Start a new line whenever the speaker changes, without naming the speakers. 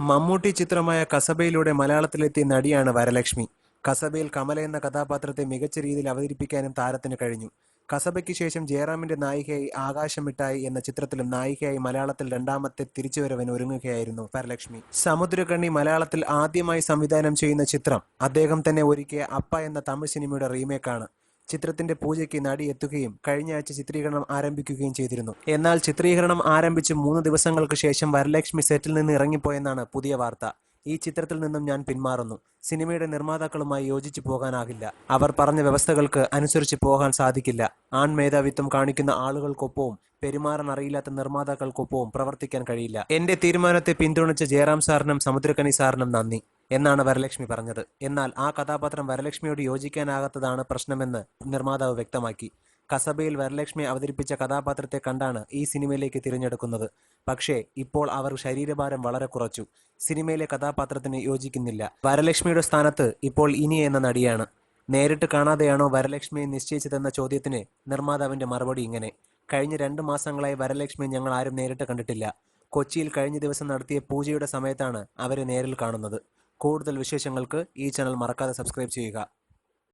മമ്മൂട്ടി ചിത്രമായ കസബയിലൂടെ മലയാളത്തിലെത്തിയ നടിയാണ് വരലക്ഷ്മി. കസബയിൽ കമല എന്ന കഥാപാത്രത്തെ മികച്ച രീതിയിൽ അവതരിപ്പിക്കാനും താരത്തിന് കഴിഞ്ഞു. കസബയ്ക്ക് ശേഷം ജയറാമിന്റെ നായികയായി ആകാശം മിഠായി എന്ന ചിത്രത്തിലും നായികയായി മലയാളത്തിൽ രണ്ടാമത്തെ തിരിച്ചുവരവിന് ഒരുങ്ങുകയായിരുന്നു വരലക്ഷ്മി. സമുദ്രകണ്ണി മലയാളത്തിൽ ആദ്യമായി സംവിധാനം ചെയ്യുന്ന ചിത്രം അദ്ദേഹം തന്നെ ഒരുക്കിയ അപ്പ എന്ന തമിഴ് സിനിമയുടെ റീമേക്കാണ്. ചിത്രത്തിന്റെ പൂജയ്ക്ക് നടി എത്തുകയും കഴിഞ്ഞ ആഴ്ച ചിത്രീകരണം ആരംഭിക്കുകയും ചെയ്തിരുന്നു. എന്നാൽ ചിത്രീകരണം ആരംഭിച്ച് മൂന്ന് ദിവസങ്ങൾക്ക് ശേഷം വരലക്ഷ്മി സെറ്റിൽ നിന്ന് ഇറങ്ങിപ്പോയെന്നാണ് പുതിയ വാർത്ത. ഈ ചിത്രത്തിൽ നിന്നും ഞാൻ പിന്മാറുന്നു. സിനിമയുടെ നിർമ്മാതാക്കളുമായി യോജിച്ചു പോകാനാകില്ല. അവർ പറഞ്ഞ വ്യവസ്ഥകൾക്ക് അനുസരിച്ച് പോകാൻ സാധിക്കില്ല. ആൺ മേധാവിത്വം കാണിക്കുന്ന ആളുകൾക്കൊപ്പവും പെരുമാറാൻ അറിയില്ലാത്ത നിർമ്മാതാക്കൾക്കൊപ്പവും പ്രവർത്തിക്കാൻ കഴിയില്ല. എന്റെ തീരുമാനത്തെ പിന്തുണച്ച ജയറാം സാറിനും സമുദ്രകനി സാറിനും നന്ദി. എന്നാണ് വരലക്ഷ്മി പറഞ്ഞത്. എന്നാൽ ആ കഥാപാത്രം വരലക്ഷ്മിയോട് യോജിക്കാനാകാത്തതാണ് പ്രശ്നമെന്ന് നിർമ്മാതാവ് വ്യക്തമാക്കി. കസബയിൽ വരലക്ഷ്മി അവതരിപ്പിച്ച കഥാപാത്രത്തെ കണ്ടാണ് ഈ സിനിമയിലേക്ക് തിരഞ്ഞെടുക്കുന്നത്. പക്ഷേ ഇപ്പോൾ അവർ ശരീരഭാരം വളരെ കുറച്ചു. സിനിമയിലെ കഥാപാത്രത്തിന് യോജിക്കുന്നില്ല. വരലക്ഷ്മിയുടെ സ്ഥാനത്ത് ഇപ്പോൾ ഇനി എന്ന നടിയാണ്. നേരിട്ട് കാണാതെയാണോ വരലക്ഷ്മിയെ നിശ്ചയിച്ചതെന്ന ചോദ്യത്തിന് നിർമ്മാതാവിന്റെ മറുപടി ഇങ്ങനെ. കഴിഞ്ഞ രണ്ട് മാസങ്ങളായി വരലക്ഷ്മി ഞങ്ങൾ ആരും നേരിട്ട് കണ്ടിട്ടില്ല. കൊച്ചിയിൽ കഴിഞ്ഞ ദിവസം നടത്തിയ പൂജയുടെ സമയത്താണ് അവരെ നേരിൽ കാണുന്നത്. കൂടുതൽ വിശേഷങ്ങൾക്ക് ഈ ചാനൽ മറക്കാതെ സബ്സ്ക്രൈബ് ചെയ്യുക.